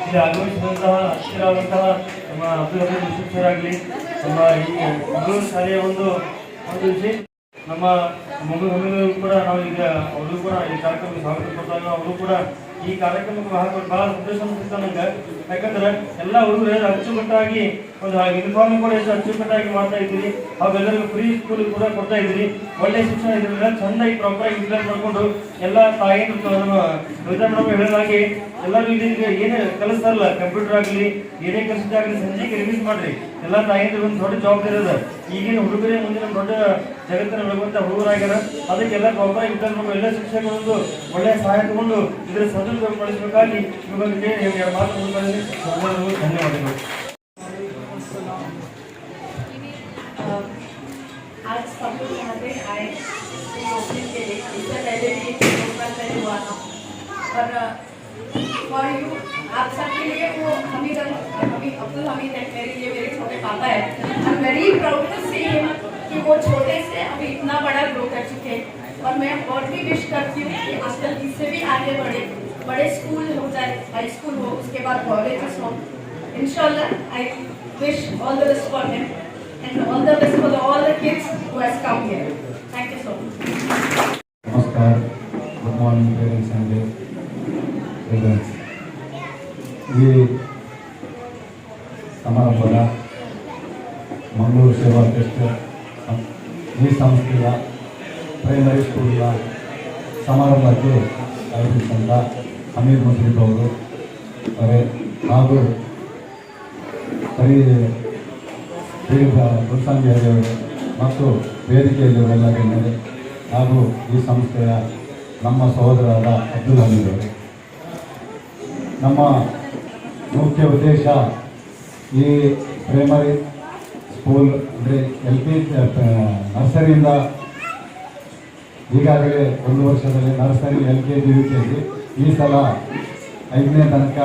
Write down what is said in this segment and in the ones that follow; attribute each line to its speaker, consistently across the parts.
Speaker 1: ಇಲ್ಲಿ ಆಗಮಿಸಿದಂತಹ ಹತ್ತಿರವಾದಂತಹ ನಮ್ಮ ಅಬ್ದುಲ್ ಶಿಕ್ಷಕರಾಗಲಿ ನಮ್ಮ ಈ ಮಂಗಳೂರು ಶಾಲೆಯ ಒಂದು ಒಂದು ವಿಷಯ. ನಮ್ಮ ಮಂಗಳೂರು ಕೂಡ ನಾವು ಈಗ, ಅವರು ಕೂಡ ಈ ಕಾರ್ಯಕ್ರಮಕ್ಕೆ ಸ್ವಾಗತ ಕೊಟ್ಟಾಗ ಅವರು ಕೂಡ ಈ ಕಾರ್ಯಕ್ರಮಕ್ಕೆ ಬಹಳ ಸಂತೋಷ ಅನಿಸುತ್ತೆ ನಂಗೆ ಯಾಕಂದ್ರೆ ಎಲ್ಲ ಹುಡುಗರು ಅಚ್ಚುಕಟ್ಟಾಗಿ ಒಂದು ಯೂನಿಫಾರ್ಮ್ ಕೂಡ ಎಷ್ಟು ಅಚ್ಚುಕಟ್ಟಾಗಿ ಮಾಡ್ತಾ ಇದ್ದೀರಿ ಅವೆಲ್ಲರಿಗೂ ಫ್ರೀ ಸ್ಕೂಲ್ ಕೂಡ ಕೊಡ್ತಾ ಇದ್ದೀರಿ, ಒಳ್ಳೆ ಶಿಕ್ಷಣ ಚೆನ್ನಾಗಿ ಪ್ರಾಪರ್ ಆಗಿ ಯೂಟಿಲೈಸ್ ಮಾಡ್ಕೊಂಡು ಎಲ್ಲ ತಾಯಿ ಕವಿತಾ ಮೇಡಮ್ ಹೇಳಿದಾಗೆ ಎಲ್ಲರೂ ಇದೀಗ ಏನೇ ಕಲಿಸ್ತಾರಲ್ಲ ಕಂಪ್ಯೂಟರ್ ಆಗಲಿ, ಏನೇ ಕೆಲಸದಾಗಲಿ ಸಂಜೆಗೆ ರಿಲೀಸ್ ಮಾಡ್ರಿ. ಎಲ್ಲ ತಾಯಿಯಿಂದ ಒಂದು ದೊಡ್ಡ ಜವಾಬ್ದಾರಿ ಅದ ಈಗಿನ ಹುಡುಗರೇ ಮುಂದಿನ ದೊಡ್ಡ ಜಗತ್ತಿನ ಬೆಳಗುವಂತ ಹುಡುಗರಾಗ್ಯಾರ ಅದಕ್ಕೆಲ್ಲ ಪ್ರಾಪರ್ ಆಗಿ ಯೂಟಿಲೈಸ್ ಮಾಡ್ಕೊಂಡು ಎಲ್ಲ ಶಿಕ್ಷಕರೊಂದು ಒಳ್ಳೆಯ ಸಹಾಯ ತಗೊಂಡು ಇದರ ಸದುಪಯೋಗ ಪಡಿಸಬೇಕಾಗಿ ಇವಾಗ ಮಾತು धन्यवाद
Speaker 2: आज सब लोग यहाँ पे आए ओपनिंग के लिए इससे पहले भी एक हुआ था और फॉर यू आप सबके लिए वो हमीद हमीद अब्दुल हमीद है मेरे लिए मेरे छोटे पापा है I am very proud to see कि वो छोटे से अभी इतना बड़ा ग्रो कर चुके हैं और मैं और भी विश करती हूँ कि आजकल इससे भी आगे बढ़े बड़े स्कूल हो जाए हाई स्कूल हो उसके बाद कॉलेजेस हो इंशाल्लाह I wish all the best for him and all the best for the, all the kids who has come here. Thank you so much.
Speaker 3: ನಮಸ್ಕಾರ good morning parents and parents ಈ ಸಮಾರಂಭದ ಮಂಗಳೂರು ಸೇವಾ trust ಸಂ- ಈ ಸಂಸ್ಥೆಯ primary ಸ್ಕೂಲಿನ ಸಮಾರಂಭಕ್ಕೆ ಆಯೋಜಿಸಿದಂಥ ಅಮೀರ್ ಮಸೀದ್ ಅವರು ಹಾಗೂ ಅವರು ಮತ್ತು ವೇದಿಕೆಯಲ್ಲಿರುವೆಲ್ಲ ಹಾಗೂ ಈ ಸಂಸ್ಥೆಯ ನಮ್ಮ ಸಹೋದರರಾದ ಅಬ್ದುಲ್ ಹಮೀದ್ ಅವರು. ನಮ್ಮ ಮುಖ್ಯ ಉದ್ದೇಶ ಈ ಪ್ರೈಮರಿ ಸ್ಕೂಲ್ ಅಂದರೆ ಎಲ್ ಪಿ, ನರ್ಸರಿಯಿಂದ ಈಗಾಗಲೇ ಒಂದು ವರ್ಷದಲ್ಲಿ nursery L K G U K G ಈ ಸಲ ಐದನೇ ತನಕ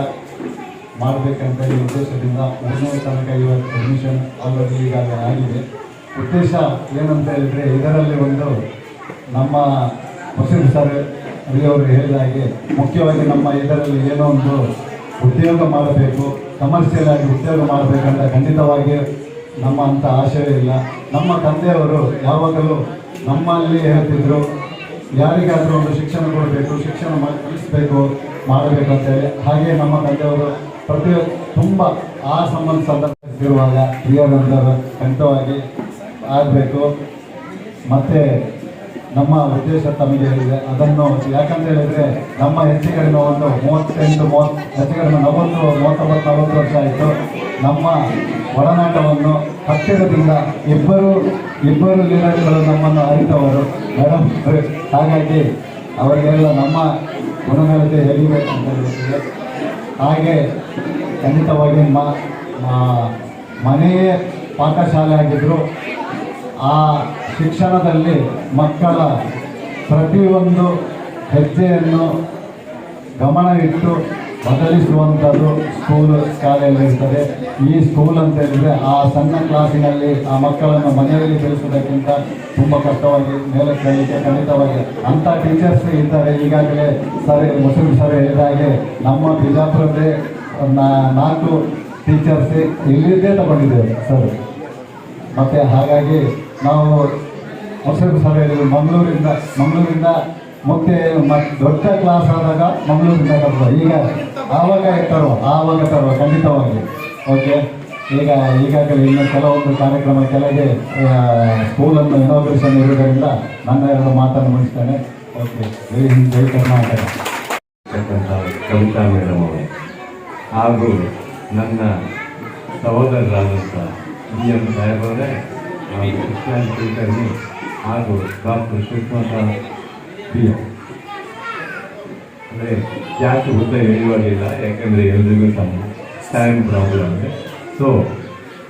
Speaker 3: ಮಾಡಬೇಕಂತ ಈ ಉದ್ದೇಶದಿಂದ ಮೂರನೇ ತನಕ ಇವತ್ತು ಅಡ್ಮಿಷನ್ ಆಲ್ರೆಡಿ ಈಗಾಗಲೇ ಆಗಿದೆ. ಉದ್ದೇಶ ಏನಂತ ಹೇಳಿದರೆ ಇದರಲ್ಲಿ ಒಂದು ನಮ್ಮ ವಸೀಲ್ ಸರ್ ಅವರು ಹೇಳಿದ ಹಾಗೆ ಮುಖ್ಯವಾಗಿ ನಮ್ಮ ಇದರಲ್ಲಿ ಏನೋ ಒಂದು ಉದ್ಯೋಗ ಮಾಡಬೇಕು ಕಮರ್ಷಿಯಲ್ ಆಗಿ ಉದ್ಯೋಗ ಮಾಡಬೇಕಂತ ಖಂಡಿತವಾಗಿ ನಮ್ಮ ಅಂಥ ಆಶಯ ಇಲ್ಲ. ನಮ್ಮ ತಂದೆಯವರು ಯಾವಾಗಲೂ ನಮ್ಮಲ್ಲಿ ಹೇಳ್ತಿದ್ರು ಯಾರಿಗಾದರೂ ಒಂದು ಶಿಕ್ಷಣ ಕೊಡಬೇಕು, ಶಿಕ್ಷಣ ಕಲಿಸ್ಬೇಕು ಮಾಡಬೇಕು ಹಾಗೆ ನಮ್ಮ ತಂದೆಯವರು ಪ್ರತಿ ತುಂಬ ಆ ಸಂಬಂಧ ಸಂದರ್ಭ ಹಿರಿಯರಂದವರು ಖಂಡಿತವಾಗಿ ಆಗಬೇಕು. ಮತ್ತು ನಮ್ಮ ಉದ್ದೇಶ ತಮಗೆ ಹೇಳಿದೆ ಅದನ್ನು, ಯಾಕಂತ ಹೇಳಿದರೆ ನಮ್ಮ ಹೆಚ್ಚು ಕಡಿಮೆ ಒಂದು ಮೂವತ್ತೆಂಟು, ಮೂವತ್ತು ಹೆಚ್ಚು ಕಡಿಮೆ ನಲವತ್ತು, ಮೂವತ್ತೊಂಬತ್ತು, ನಲವತ್ತು ವರ್ಷ ಆಯಿತು. ನಮ್ಮ ಒಡನಾಟವನ್ನು ಹತ್ತಿರದಿಂದ ಇಬ್ಬರು ಇಬ್ಬರು ಲೀಡರ್ಗಳು ನಮ್ಮನ್ನು ಅರಿತವರು. ಮೇಡಮ್ ಹಾಗಾಗಿ ಅವರಿಗೆಲ್ಲ ನಮ್ಮ ಗುಣನಡತೆ ಹೇಳಬೇಕಂತ ಹೇಳ್ತೀವಿ ಹಾಗೆ ಖಂಡಿತವಾಗಿ ಮನೆಯೇ ಪಾಠಶಾಲೆ ಆಗಿದ್ದರು ಆ ಶಿಕ್ಷಣದಲ್ಲಿ ಮಕ್ಕಳ ಪ್ರತಿಯೊಂದು ಹೆಜ್ಜೆಯನ್ನು ಗಮನವಿಟ್ಟು ಬದಲಿಸುವಂಥದ್ದು ಸ್ಕೂಲ್ ಶಾಲೆಯಲ್ಲಿ ಇರ್ತದೆ. ಈ ಸ್ಕೂಲ್ ಅಂತ ಹೇಳಿದರೆ ಆ ಸಣ್ಣ ಕ್ಲಾಸಿನಲ್ಲಿ ಆ ಮಕ್ಕಳನ್ನು ಮನೆಯಲ್ಲಿ ಬೆಳೆಸೋದಕ್ಕಿಂತ ತುಂಬ ಕಷ್ಟವಾಗಿ ಮೇಲೆ ಕಲಿಕೆ ಖಂಡಿತವಾಗಿ ಅಂಥ ಟೀಚರ್ಸ್ ಇದ್ದಾರೆ. ಈಗಾಗಲೇ ಸರ್, ಮುಸ್ಲಿಂ ಸರ್ ಹೇಳಿದ ಹಾಗೆ ನಮ್ಮ ಬಿಜಾಪುರದೇ ನಾ- ನಾಲ್ಕು ಟೀಚರ್ಸ್ ಇಲ್ಲಿದ್ದೇ ತಗೊಂಡಿದ್ದೇವೆ ಸರ್. ಮತ್ತು ಹಾಗಾಗಿ ನಾವು ಮುಸ್ಲಿಂ ಸಭೆಯಲ್ಲಿ ಮಂಗಳೂರಿಂದ ಮಂಗಳೂರಿಂದ ಮುಖ್ಯ ಮತ್ತು ದೊಡ್ಡ ಕ್ಲಾಸ್ ಆದಾಗ ಮಂಗಳೂರಿಂದ ತರುವ ಈಗ ಆವಾಗ ತರುವ ಆವಾಗ ತರುವ, ಖಂಡಿತವಾಗಿ. ಓಕೆ ಈಗ ಈಗಾಗಲೇ ಇನ್ನು ಕೆಲವೊಂದು ಕಾರ್ಯಕ್ರಮ ಕೆಳಗೆ ಸ್ಕೂಲನ್ನು ಇನಾಗ್ರೇಷನ್ ಇರುವುದರಿಂದ ನನ್ನ ಎರಡು ಮಾತನ್ನು ಮುಗಿಸ್ತೇನೆ. ಓಕೆ ಜೈ ಹಿಂದ್, ಜೈ ಕರ್ನಾಟಕ.
Speaker 4: ಕವಿತಾ ಮೇಡಮ್ ಅವರು, ಹಾಗೂ ನನ್ನ ಸಹೋದರರಾದಂಥ ಬಿ ಎಂ ಸಾಹೇಬ್ ಅವರೇ ಕೃಷ್ಣ ಕುಲಕರ್ಣಿ ಹಾಗೂ ಡಾಕ್ಟರ್ ಶ್ರೀನಿವಾಸ ಎಂ ಅಂದರೆ ಜಾಸ್ತಿ ಉದ್ದ ಹೇಳುವಾಗಿಲ್ಲ ಯಾಕೆಂದರೆ ಎಲ್ರಿಗೂ ತಮ್ಮ ಟೈಮ್ ಪ್ರಾಬ್ಲಮ್ ಇದೆ. ಸೊ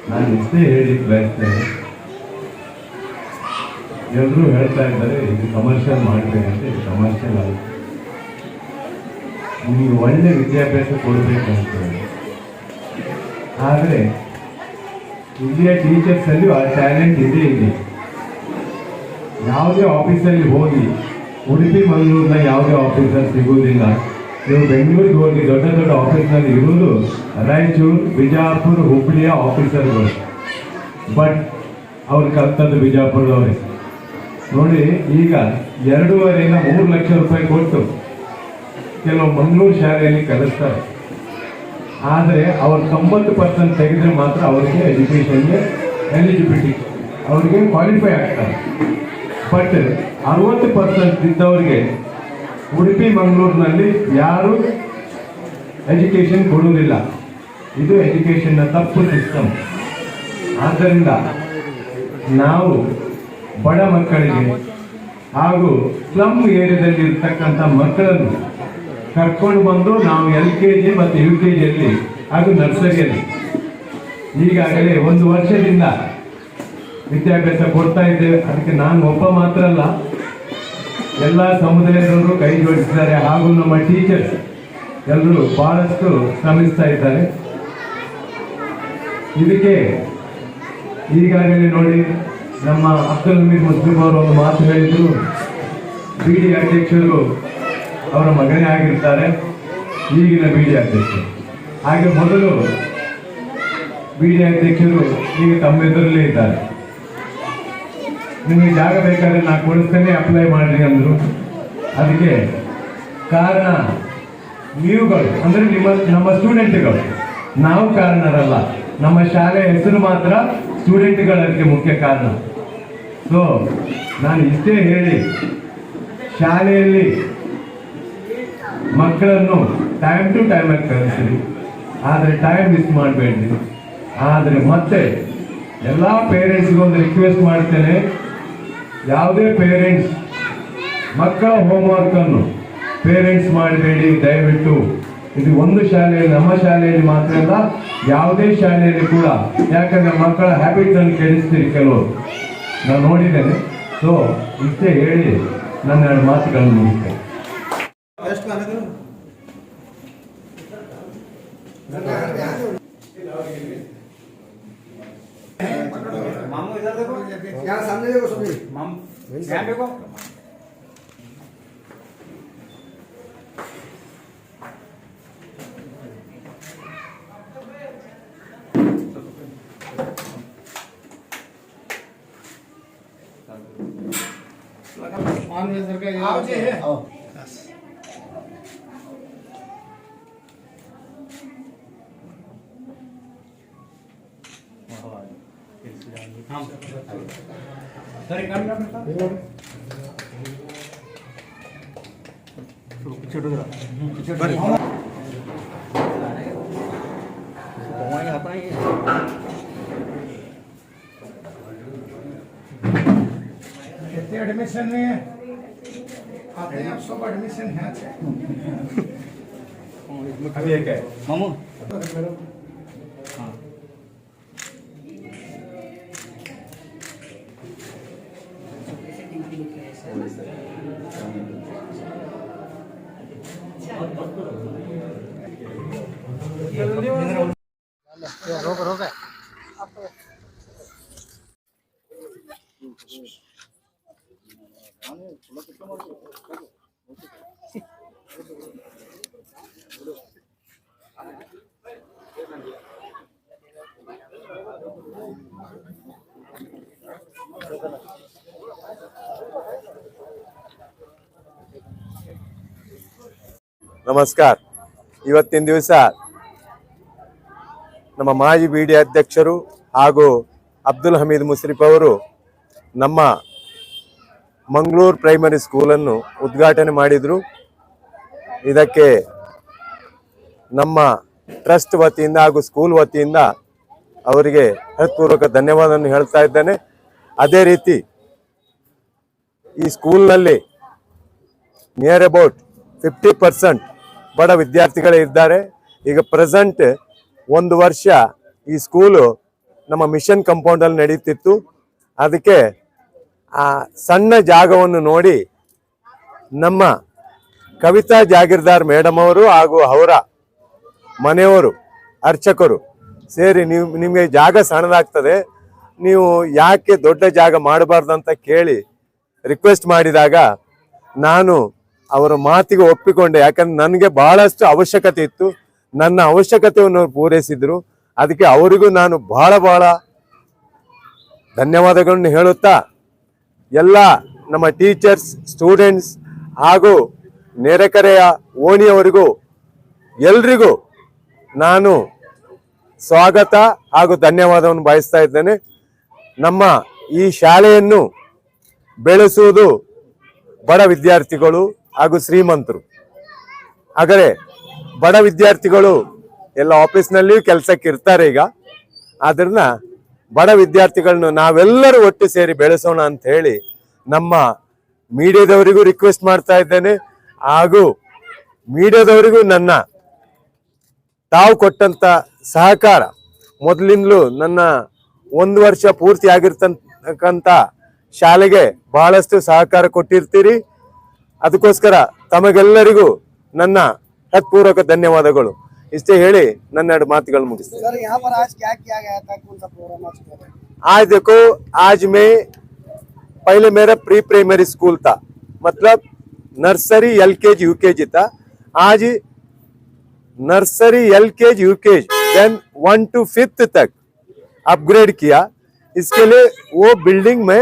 Speaker 4: ನಾನು ಇಷ್ಟೇ ಹೇಳಿ ಬಯಸ್ತೇನೆ
Speaker 5: ಎಲ್ಲರೂ ಹೇಳ್ತಾ ಇದ್ದಾರೆ, ಇದು ಕಮರ್ಷಿಯಲ್ ಮಾಡಬೇಕಂತ ಇದು ಕಮರ್ಷಿಯಲ್ ಆಗುತ್ತೆ ನಿಮಗೆ ಒಳ್ಳೆ ವಿದ್ಯಾಭ್ಯಾಸ ಕೊಡಬೇಕಂತ ಆದರೆ ಇಲ್ಲಿಯ ಟೀಚರ್ಸಲ್ಲಿಯೂ ಆ ಟ್ಯಾಲೆಂಟ್ ಇದೆ ಇಲ್ಲಿ ಯಾವುದೇ ಆಫೀಸಲ್ಲಿ ಹೋಗಿ ಉಡುಪಿ, ಮಂಗಳೂರಿನ ಯಾವುದೇ ಆಫೀಸರ್ ಸಿಗುವುದಿಲ್ಲ. ನೀವು ಬೆಂಗಳೂರಿಗೆ ಹೋಗಿ ದೊಡ್ಡ ದೊಡ್ಡ ಆಫೀಸ್ನಲ್ಲಿ ಇರುವುದು ರಾಯಚೂರು, ಬಿಜಾಪುರ ಹುಬ್ಬಳ್ಳಿಯ ಆಫೀಸರ್ಗಳು ಬಟ್ ಅವ್ರು ಕಲ್ತದ್ದು ಬಿಜಾಪುರದವರೇ. ನೋಡಿ, ಈಗ ಎರಡೂವರೆಯಿಂದ ಮೂರು ಲಕ್ಷ ರೂಪಾಯಿ ಕೊಟ್ಟು ಕೆಲವು ಮಂಗಳೂರು ಶಾಲೆಯಲ್ಲಿ ಕಲಿಸ್ತಾರೆ. ಆದರೆ ಅವ್ರು ತೊಂಬತ್ತು ಪರ್ಸೆಂಟ್ ತೆಗೆದ್ರೆ ಮಾತ್ರ ಅವರಿಗೆ ಎಜುಕೇಷನ್ಗೆ ಎಲಿಜಿಬಿಲಿಟಿ ಅವರಿಗೆ ಕ್ವಾಲಿಫೈ ಆಗ್ತಾರೆ. ಬಟ್ ಅರವತ್ತು ಪರ್ಸೆಂಟ್ ಇದ್ದವರಿಗೆ ಉಡುಪಿ, ಮಂಗಳೂರಿನಲ್ಲಿ ಯಾರು ಎಜುಕೇಷನ್ ಕೊಡುವುದಿಲ್ಲ. ಇದು ಎಜುಕೇಷನ್ನ ತಪ್ಪು ಸಿಸ್ಟಮ್ ಆದ್ದರಿಂದ ನಾವು ಬಡ ಮಕ್ಕಳಿಗೆ ಹಾಗೂ ಸ್ಲಮ್ ಏರಿಯಾದಲ್ಲಿ ಇರ್ತಕ್ಕಂಥ ಮಕ್ಕಳನ್ನು ಕರ್ಕೊಂಡು ಬಂದು ನಾವು ಎಲ್ ಕೆ ಜಿ ಮತ್ತು ಯು ಕೆ ಜಿಯಲ್ಲಿ ಹಾಗೂ ನರ್ಸರಿಯಲ್ಲಿ ಈಗಾಗಲೇ ಒಂದು ವರ್ಷದಿಂದ ವಿದ್ಯಾಭ್ಯಾಸ ಕೊಡ್ತಾ ಇದ್ದೇವೆ. ಅದಕ್ಕೆ ನಾನು ಒಬ್ಬ ಮಾತ್ರ ಅಲ್ಲ, ಎಲ್ಲ ಸಮುದಾಯದವರು ಕೈ ಜೋಡಿಸಿದ್ದಾರೆ. ಹಾಗೂ ನಮ್ಮ ಟೀಚರ್ಸ್ ಎಲ್ಲರೂ ಬಹಳಷ್ಟು ಶ್ರಮಿಸ್ತಾ ಇದ್ದಾರೆ. ಇದಕ್ಕೆ ಈಗಾಗಲೇ ನೋಡಿ ನಮ್ಮ ಅಬ್ದುಲ್ ಹಮೀದ್ ಮುಸ್ಲಿಂ ಅವರು ಒಂದು ಮಾತು ಹೇಳಿದ್ರು. ಬಿ ಡಿ ಅಧ್ಯಕ್ಷರು ಅವರ ಮಗನೇ ಆಗಿರ್ತಾರೆ. ಈಗಿನ ಬಿ ಡಿ ಅಧ್ಯಕ್ಷರು. ಹಾಗೆ ಮೊದಲು ಬಿ ಡಿ ಅಧ್ಯಕ್ಷರು ಈಗ ತಮ್ಮೆದುರಲ್ಲೇ ಇದ್ದಾರೆ. ನಿಮಗೆ ಜಾಗ ಬೇಕಾದ್ರೆ ನಾ ಕೊಡಿಸ್ತೇನೆ ಅಪ್ಲೈ ಮಾಡ್ರಿ ಅಂದ್ರು. ಅದಕ್ಕೆ ಕಾರಣ ನೀವುಗಳು, ಅಂದ್ರೆ ನಿಮ್ಮ, ನಮ್ಮ ಸ್ಟೂಡೆಂಟ್ಗಳು ನಾವು ಕಾರಣರಲ್ಲ. ನಮ್ಮ ಶಾಲೆ ಹೆಸರು ಮಾತ್ರ ಸ್ಟೂಡೆಂಟ್ಗಳು ಅದಕ್ಕೆ ಮುಖ್ಯ ಕಾರಣ. ಸೊ ನಾನು ಇಷ್ಟೇ ಹೇಳಿ, ಶಾಲೆಯಲ್ಲಿ ಮಕ್ಕಳನ್ನು ಟೈಮ್ ಟು ಟೈಮ್ ಆಗಿ ಕಲಿಸಿರಿ ಆದರೆ ಟೈಮ್ ಮಿಸ್ ಮಾಡಬೇಡಿ ಆದರೆ ಮತ್ತೆ ಎಲ್ಲ ಪೇರೆಂಟ್ಸ್ಗೆ ಒಂದು ರಿಕ್ವೆಸ್ಟ್ ಮಾಡ್ತೇನೆ. ಯಾವುದೇ ಪೇರೆಂಟ್ಸ್ ಮಕ್ಕಳ ಹೋಮ್ವರ್ಕ್ ಅನ್ನು ಪೇರೆಂಟ್ಸ್ ಮಾಡಬೇಡಿ. ದಯವಿಟ್ಟು ಇದು ಒಂದು ಶಾಲೆಯಲ್ಲಿ, ನಮ್ಮ ಶಾಲೆಯಲ್ಲಿ ಮಾತ್ರ ಅಲ್ಲ, ಯಾವುದೇ ಶಾಲೆಯಲ್ಲಿ ಕೂಡ. ಯಾಕಂದ್ರೆ ಮಕ್ಕಳ ಹ್ಯಾಬಿಟ್ ಅನ್ನು ಕೆಡಿಸ್ತೀರಿ ಕೆಲವರು. ನಾನು ನೋಡಿದ್ದೇನೆ. ಸೊ ಇಷ್ಟೇ ಹೇಳಿ ನನ್ನ ಎರಡು ಮಾತುಗಳನ್ನು ಮುಗಿಸ್ತೇನೆ. मामू इधर देखो।
Speaker 6: यहाँ सामने देखो सुनील मामू
Speaker 4: यहाँ देखो।
Speaker 6: ऑन वेजर का आओ जे। है।
Speaker 4: आओ।
Speaker 6: कितने एडमिशन में आते हैं आप सब एडमिशन है?
Speaker 4: अभी एक है। मामू? どうぞ。
Speaker 7: ನಮಸ್ಕಾರ. ಇವತ್ತಿನ ದಿವಸ ನಮ್ಮ ಮಾಜಿ ಬಿ ಡಿ ಅಧ್ಯಕ್ಷರು ಹಾಗೂ ಅಬ್ದುಲ್ ಹಮೀದ್ ಮುಸ್ರಿಫ್ ಅವರು ನಮ್ಮ ಮಂಗಳೂರು ಪ್ರೈಮರಿ ಸ್ಕೂಲನ್ನು ಉದ್ಘಾಟನೆ ಮಾಡಿದರು. ಇದಕ್ಕೆ ನಮ್ಮ ಟ್ರಸ್ಟ್ ವತಿಯಿಂದ ಹಾಗೂ ಸ್ಕೂಲ್ ವತಿಯಿಂದ ಅವರಿಗೆ ಹೃತ್ಪೂರ್ವಕ ಧನ್ಯವಾದವನ್ನು ಹೇಳ್ತಾ ಇದ್ದೇನೆ. ಅದೇ ರೀತಿ ಈ ಸ್ಕೂಲ್ನಲ್ಲಿ ನಿಯರ್ ಅಬೌಟ್ ಫಿಫ್ಟಿ ಪರ್ಸೆಂಟ್ ಬಡ ವಿದ್ಯಾರ್ಥಿಗಳೇ ಇದ್ದಾರೆ. ಈಗ ಪ್ರೆಸೆಂಟ್ ಒಂದು ವರ್ಷ ಈ ಸ್ಕೂಲು ನಮ್ಮ ಮಿಷನ್ ಕಂಪೌಂಡಲ್ಲಿ ನಡೀತಿತ್ತು. ಅದಕ್ಕೆ
Speaker 5: ಆ ಸಣ್ಣ ಜಾಗವನ್ನು ನೋಡಿ ನಮ್ಮ ಕವಿತಾ ಜಾಗೀರ್ದಾರ್ ಮೇಡಮ್ ಅವರು ಹಾಗೂ ಅವರ ಮನೆಯವರು, ಅರ್ಚಕರು ಸೇರಿ ನೀವು, ನಿಮಗೆ ಜಾಗ ಸಣ್ಣದಾಗ್ತದೆ. ನೀವು ಯಾಕೆ ದೊಡ್ಡ ಜಾಗ ಮಾಡಬಾರ್ದು ಅಂತ ಕೇಳಿ ರಿಕ್ವೆಸ್ಟ್ ಮಾಡಿದಾಗ ನಾನು ಅವರ ಮಾತಿಗೆ ಒಪ್ಪಿಕೊಂಡೆ. ಯಾಕಂದ್ರೆ ನನಗೆ ಬಹಳಷ್ಟು ಅವಶ್ಯಕತೆ ಇತ್ತು. ನನ್ನ ಅವಶ್ಯಕತೆಯನ್ನು ಪೂರೈಸಿದ್ರು. ಅದಕ್ಕೆ ಅವರಿಗೂ ನಾನು ಬಹಳ ಬಹಳ ಧನ್ಯವಾದಗಳನ್ನು ಹೇಳುತ್ತಾ, ಎಲ್ಲ ನಮ್ಮ ಟೀಚರ್ಸ್, ಸ್ಟೂಡೆಂಟ್ಸ್ ಹಾಗೂ ನೆರೆಕರೆಯ ಓಣಿಯವರಿಗೂ, ಎಲ್ರಿಗೂ ನಾನು ಸ್ವಾಗತ ಹಾಗೂ ಧನ್ಯವಾದವನ್ನು ಬಯಸ್ತಾ ಇದ್ದೇನೆ. ನಮ್ಮ ಈ ಶಾಲೆಯನ್ನು ಬೆಳೆಸುವುದು ಬಡ ವಿದ್ಯಾರ್ಥಿಗಳು ಹಾಗೂ ಶ್ರೀಮಂತರು. ಆದರೆ ಬಡ ವಿದ್ಯಾರ್ಥಿಗಳು ಎಲ್ಲ ಆಫೀಸ್ನಲ್ಲಿಯೂ ಕೆಲಸಕ್ಕೆ ಇರ್ತಾರೆ ಈಗ. ಆದ್ರನ್ನ ಬಡ ವಿದ್ಯಾರ್ಥಿಗಳನ್ನು ನಾವೆಲ್ಲರೂ ಒಟ್ಟು ಸೇರಿ ಬೆಳೆಸೋಣ ಅಂತ ಹೇಳಿ ನಮ್ಮ ಮೀಡಿಯಾದವರಿಗೂ ರಿಕ್ವೆಸ್ಟ್ ಮಾಡ್ತಾ ಇದ್ದೇನೆ. ಹಾಗೂ ಮೀಡಿಯಾದವರಿಗೂ ನನ್ನ ತಾವು ಕೊಟ್ಟಂತ ಸಹಕಾರ ಮೊದಲಿಂದಲೂ ನನ್ನ ಒಂದು ವರ್ಷ ಪೂರ್ತಿ ಆಗಿರ್ತಕ್ಕಂಥ ಶಾಲೆಗೆ ಬಹಳಷ್ಟು ಸಹಕಾರ ಕೊಟ್ಟಿರ್ತೀರಿ. ಅದಕ್ಕೋಸ್ಕರ ತಮಗೆಲ್ಲರಿಗೂ ನನ್ನ ಹತ್ಪೂರ್ವಕ ಧನ್ಯವಾದಗಳು ಇಷ್ಟೇ ಹೇಳಿ ನನ್ನ ಎರಡು ಮಾತುಗಳು ಮುಗಿಸ್ತೇನೆ
Speaker 8: सर यहाँ पर आज क्या किया गया था कौन सा प्रोग्राम आज किया था?
Speaker 5: आज देखो आज मैं पहले मेरा प्री प्राइमरी स्कूल था मतलब nursery L K G you के जी था आज nursery L K G U K G then one to fifth तक अपग्रेड किया इसके लिए वो बिल्डिंग में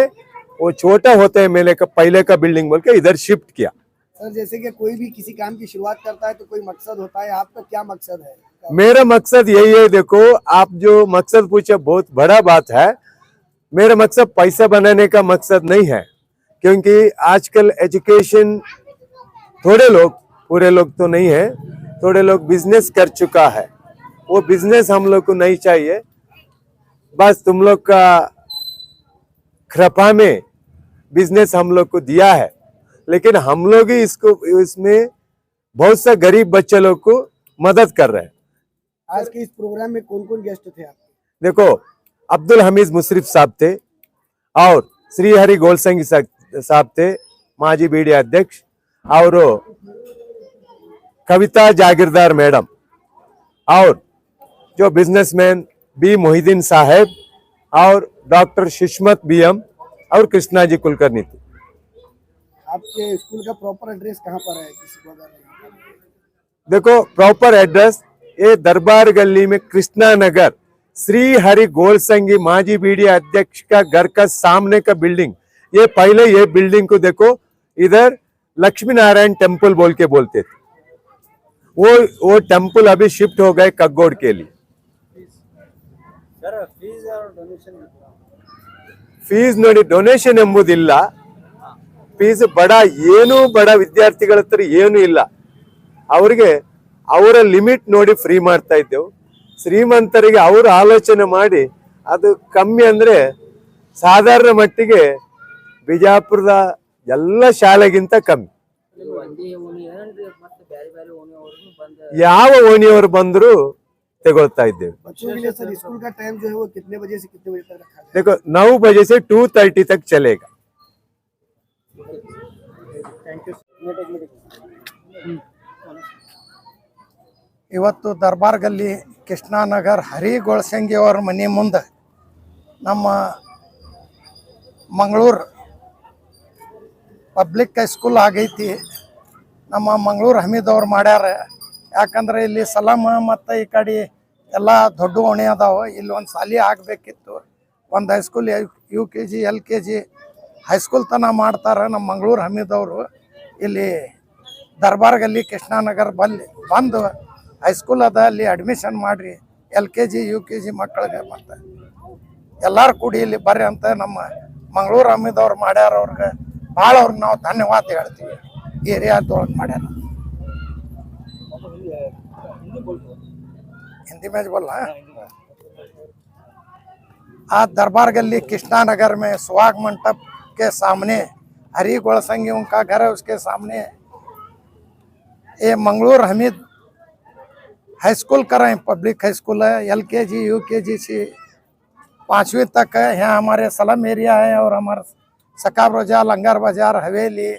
Speaker 5: वो छोटा होता है मेले का पहले का बिल्डिंग बोल के इधर शिफ्ट किया।
Speaker 8: सर जैसे कि कोई भी किसी काम की शुरुआत करता है तो कोई मकसद होता है? आपका क्या मकसद है?
Speaker 5: मेरा मकसद यही है देखो आप जो मकसद पूछे बहुत बड़ा बात है। मेरा मकसद पैसा बनाने का मकसद नहीं है क्योंकि आजकल एजुकेशन थोड़े लोग पूरे लोग तो नहीं है थोड़े लोग बिज़नेस कर चुका है। वो बिज़नेस हम लोग को नहीं चाहिए। बस तुम लोग का कृपा में बिज़नेस हम लोग को दिया है। लेकिन हम लोग ही इसको इसमें बहुत सा गरीब बच्चे लोग को मदद कर रहे हैं।
Speaker 8: आज के इस प्रोग्राम में कौन कौन गेस्ट थे आप
Speaker 5: देखो अब्दुल हमीद मुशरफ साहब थे और श्री हरि गोलसंगी साहब थे माजी बीडी अध्यक्ष और कविता जागीरदार मैडम और जो बिजनेसमैन बी मोहिदीन साहब और डॉक्टर सुष्मत बीएम और कृष्णा जी कुलकर्णी थे।
Speaker 8: आपके स्कूल का प्रॉपर एड्रेस कहाँ पर है? किसी को
Speaker 5: देखो प्रॉपर एड्रेस ये दरबार गली में कृष्णा नगर श्री हरि गोलसंगी माजी बीडी अध्यक्ष का घर का सामने का बिल्डिंग। ये पहले ये बिल्डिंग को देखो इधर लक्ष्मी नारायण टेंपल बोल के बोलते थे। वो वो टेंपल अभी शिफ्ट हो गए कग्गोड के लिए। ಫೀಸ್ ನೋಡಿ ಡೊನೇಷನ್ ಎಂಬುದಿಲ್ಲ. ಫೀಸ್ ಬಡ ಏನು ಬಡ ವಿದ್ಯಾರ್ಥಿಗಳ ಹತ್ರ ಏನು ಇಲ್ಲ. ಅವರಿಗೆ ಅವರ ಲಿಮಿಟ್ ನೋಡಿ ಫ್ರೀ ಮಾಡ್ತಾ ಇದ್ದೆವು. ಶ್ರೀಮಂತರಿಗೆ ಅವರು ಆಲೋಚನೆ ಮಾಡಿ ಅದು ಕಮ್ಮಿ ಅಂದ್ರೆ ಸಾಧಾರಣ ಮಟ್ಟಿಗೆ ಬಿಜಾಪುರದ ಎಲ್ಲ ಶಾಲೆಗಿಂತ ಕಮ್ಮಿ. ಯಾವ ಓಣಿಯವರು ಬಂದರೂ ತಗೊಳ್ತಾ ಇದ್ದೇವೆ
Speaker 8: बच्चों के लिए सर स्कूल का टाइम जो है वो कितने बजे से कितने बजे तक रखा गया
Speaker 5: देखो नौ बजे से टू थर्टी तक चलेगा
Speaker 6: ಇವತ್ತು ದರ್ಬಾರ್ ಗಲ್ಲಿ ಕೃಷ್ಣಾನಗರ್ ಹರಿಗೊಳಸಂಗಿ ಅವ್ರ ಮನೆ ಮುಂದೆ ನಮ್ಮ ಮಂಗಳೂರು ಪಬ್ಲಿಕ್ ಹೈಸ್ಕೂಲ್ ಆಗೈತಿ ನಮ್ಮ ಮಂಗಳೂರು ಹಮೀದ್ ಅವ್ರು ಮಾಡ್ಯಾರ ಯಾಕಂದ್ರೆ ಇಲ್ಲಿ ಸಲಾಮ ಮತ್ತು ಈ ಕಡೆ ಎಲ್ಲ ದೊಡ್ಡ ಓಣಿ ಅದಾವ. ಇಲ್ಲಿ ಒಂದು ಸಾಲಿ ಆಗಬೇಕಿತ್ತು. ಒಂದು high school U K G L K G high school ತನ ಮಾಡ್ತಾರೆ ನಮ್ಮ ಮಂಗಳೂರು ಹಮ್ಮಿದವರು. ಇಲ್ಲಿ ದರ್ಬಾರ್ ಗಲ್ಲಿ ಕೃಷ್ಣಾನಗರ್ ಬಲ್ಲಿ ಬಂದು ಹೈಸ್ಕೂಲ್ ಅದ. ಅಲ್ಲಿ ಅಡ್ಮಿಷನ್ ಮಾಡ್ರಿ. L K G U K G ಮಕ್ಕಳಿಗೆ ಮತ್ತು ಎಲ್ಲಾರು ಕೂಡಿ ಇಲ್ಲಿ ಬರ್ರಿ ಅಂತ ನಮ್ಮ ಮಂಗಳೂರು ಹಮ್ಮಿದವ್ರು ಮಾಡ್ಯಾರ ಅವ್ರಿಗೆ. ಭಾಳ ಅವ್ರಿಗೆ ನಾವು ಧನ್ಯವಾದ ಹೇಳ್ತೀವಿ. ಏರಿಯಾದೊಳಗೆ ಮಾಡ್ಯಾರ. हिंदी में बोला आज दरबार गली कृष्णा नगर में सुहाग मंडप के सामने, हरी गोलसंगी उनका घर है उसके सामने। ये मंगलूर हमीद हाई स्कूल कर रहे हैं, पब्लिक हाई स्कूल है एल के जी यू के जी से पाँचवीं तक है। यहाँ हमारे सलम एरिया है और हमारा सकाब रोजा, लंगर बाज़ार, हवेली,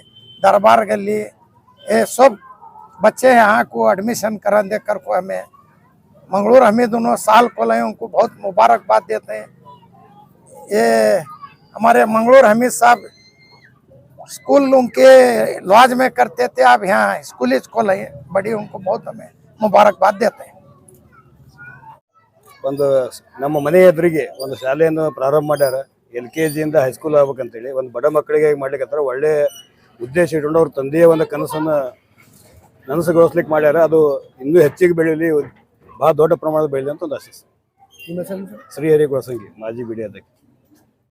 Speaker 6: दरबार गली, ये सब बच्चे यहाँ को एडमिशन करा देकर को हमें मंगलूर हमें दोनों साल को लाए उनको बहुत मुबारकबाद देते हैं ये हमारे मंगलूर हमीद साहब स्कूल उनके लॉज में करते थे अब यहाँ स्कूल स्कूल है बड़ी उनको बहुत हमें मुबारकबाद देते हैं
Speaker 9: ಒಂದು ನಮ್ಮ ಮನೆ ಎದುರಿಗೆ ಒಂದು ಶಾಲೆಯನ್ನು ಪ್ರಾರಂಭ ಮಾಡ್ಯಾರ ಎಲ್ ಕೆ ಜಿಯಿಂದ ಹೈಸ್ಕೂಲ್ ಆಗ್ಬೇಕಂತೇಳಿ ಒಂದು ಬಡ ಮಕ್ಕಳಿಗೆ ಮಾಡ್ಲಿಕ್ಕೆ ಒಳ್ಳೆ ಉದ್ದೇಶ ಇಟ್ಕೊಂಡು ಅವ್ರ ತಂದೆಯ ಒಂದು ಕನಸನ್ನು ನನಸುಗೊಳಿಸ್ಲಿಕ್ಕೆ ಮಾಡ್ಯಾರ ಅದು ಇನ್ನೂ ಹೆಚ್ಚಿಗೆ ಬೆಳೀಲಿ ಭಾಳ ದೊಡ್ಡ ಪ್ರಮಾಣದ ಬೆಳೀಲಿ ಅಂತ ಒಂದು ಆಶಿಸ್ ಶ್ರೀಹರಿ ಗೊಳಸಂಗಿ ಮಾಜಿ ಬಿಡಿ ಅದಕ್ಕೆ.